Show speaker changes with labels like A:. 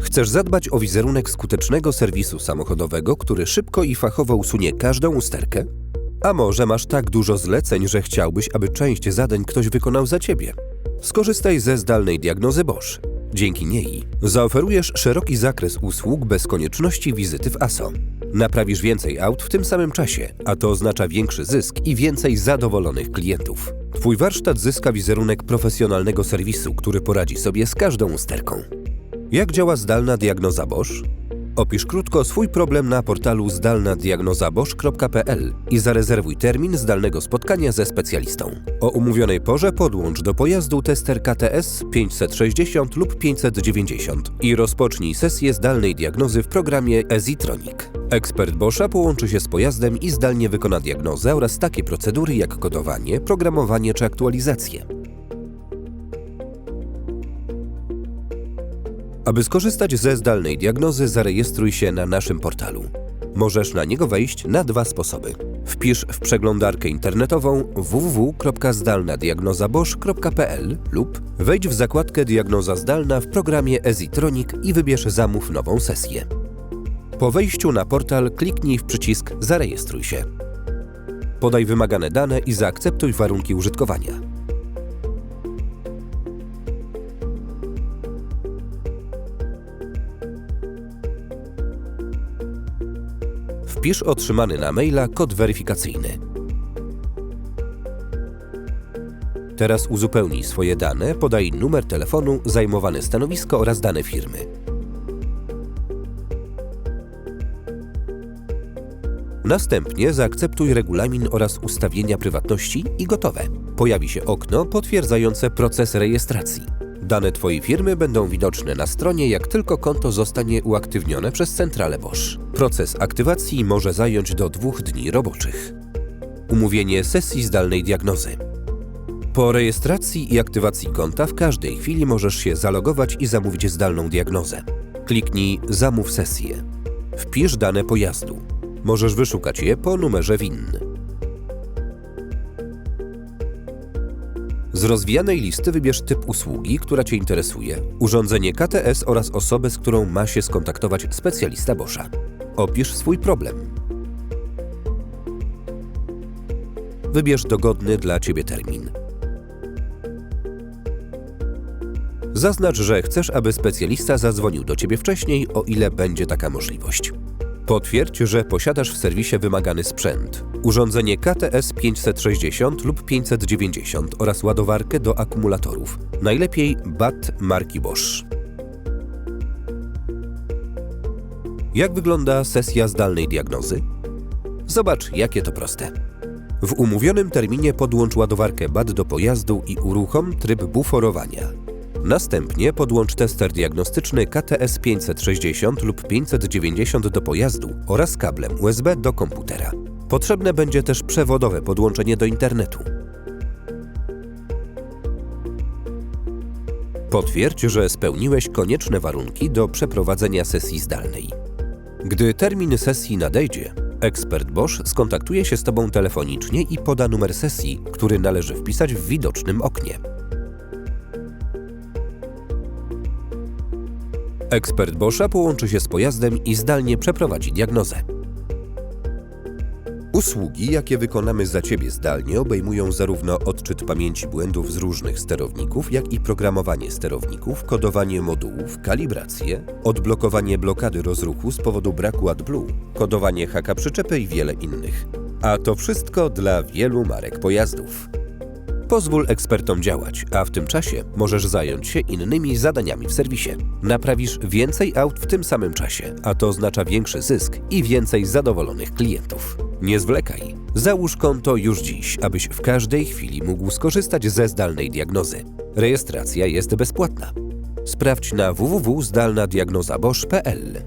A: Chcesz zadbać o wizerunek skutecznego serwisu samochodowego, który szybko i fachowo usunie każdą usterkę? A może masz tak dużo zleceń, że chciałbyś, aby część zadań ktoś wykonał za ciebie? Skorzystaj ze zdalnej diagnozy Bosch. Dzięki niej zaoferujesz szeroki zakres usług bez konieczności wizyty w ASO. Naprawisz więcej aut w tym samym czasie, a to oznacza większy zysk i więcej zadowolonych klientów. Twój warsztat zyska wizerunek profesjonalnego serwisu, który poradzi sobie z każdą usterką. Jak działa zdalna diagnoza Bosch? Opisz krótko swój problem na portalu zdalnadiagnozabosch.pl i zarezerwuj termin zdalnego spotkania ze specjalistą. O umówionej porze podłącz do pojazdu tester KTS 560 lub 590 i rozpocznij sesję zdalnej diagnozy w programie EasyTronic. Ekspert Boscha połączy się z pojazdem i zdalnie wykona diagnozę oraz takie procedury jak kodowanie, programowanie czy aktualizacje. Aby skorzystać ze zdalnej diagnozy, zarejestruj się na naszym portalu. Możesz na niego wejść na dwa sposoby. Wpisz w przeglądarkę internetową www.zdalnadiagnozabosch.pl lub wejdź w zakładkę Diagnoza zdalna w programie EasyTronic i wybierz Zamów nową sesję. Po wejściu na portal kliknij w przycisk Zarejestruj się. Podaj wymagane dane i zaakceptuj warunki użytkowania. Wpisz otrzymany na maila kod weryfikacyjny. Teraz uzupełnij swoje dane, podaj numer telefonu, zajmowane stanowisko oraz dane firmy. Następnie zaakceptuj regulamin oraz ustawienia prywatności i gotowe. Pojawi się okno potwierdzające proces rejestracji. Dane Twojej firmy będą widoczne na stronie, jak tylko konto zostanie uaktywnione przez centralę Bosch. Proces aktywacji może zająć do dwóch dni roboczych. Umówienie sesji zdalnej diagnozy. Po rejestracji i aktywacji konta w każdej chwili możesz się zalogować i zamówić zdalną diagnozę. Kliknij Zamów sesję. Wpisz dane pojazdu. Możesz wyszukać je po numerze WIN. Z rozwijanej listy wybierz typ usługi, która Cię interesuje, urządzenie KTS oraz osobę, z którą ma się skontaktować specjalista Boscha. Opisz swój problem. Wybierz dogodny dla Ciebie termin. Zaznacz, że chcesz, aby specjalista zadzwonił do Ciebie wcześniej, o ile będzie taka możliwość. Potwierdź, że posiadasz w serwisie wymagany sprzęt, urządzenie KTS 560 lub 590 oraz ładowarkę do akumulatorów, najlepiej BAT marki Bosch. Jak wygląda sesja zdalnej diagnozy? Zobacz, jakie to proste. W umówionym terminie podłącz ładowarkę BAT do pojazdu i uruchom tryb buforowania. Następnie podłącz tester diagnostyczny KTS 560 lub 590 do pojazdu oraz kablem USB do komputera. Potrzebne będzie też przewodowe podłączenie do internetu. Potwierdź, że spełniłeś konieczne warunki do przeprowadzenia sesji zdalnej. Gdy termin sesji nadejdzie, ekspert Bosch skontaktuje się z Tobą telefonicznie i poda numer sesji, który należy wpisać w widocznym oknie. Ekspert Boscha połączy się z pojazdem i zdalnie przeprowadzi diagnozę. Usługi, jakie wykonamy za Ciebie zdalnie, obejmują zarówno odczyt pamięci błędów z różnych sterowników, jak i programowanie sterowników, kodowanie modułów, kalibrację, odblokowanie blokady rozruchu z powodu braku AdBlue, kodowanie haka przyczepy i wiele innych. A to wszystko dla wielu marek pojazdów. Pozwól ekspertom działać, a w tym czasie możesz zająć się innymi zadaniami w serwisie. Naprawisz więcej aut w tym samym czasie, a to oznacza większy zysk i więcej zadowolonych klientów. Nie zwlekaj. Załóż konto już dziś, abyś w każdej chwili mógł skorzystać ze zdalnej diagnozy. Rejestracja jest bezpłatna. Sprawdź na www.zdalnadiagnozabosch.pl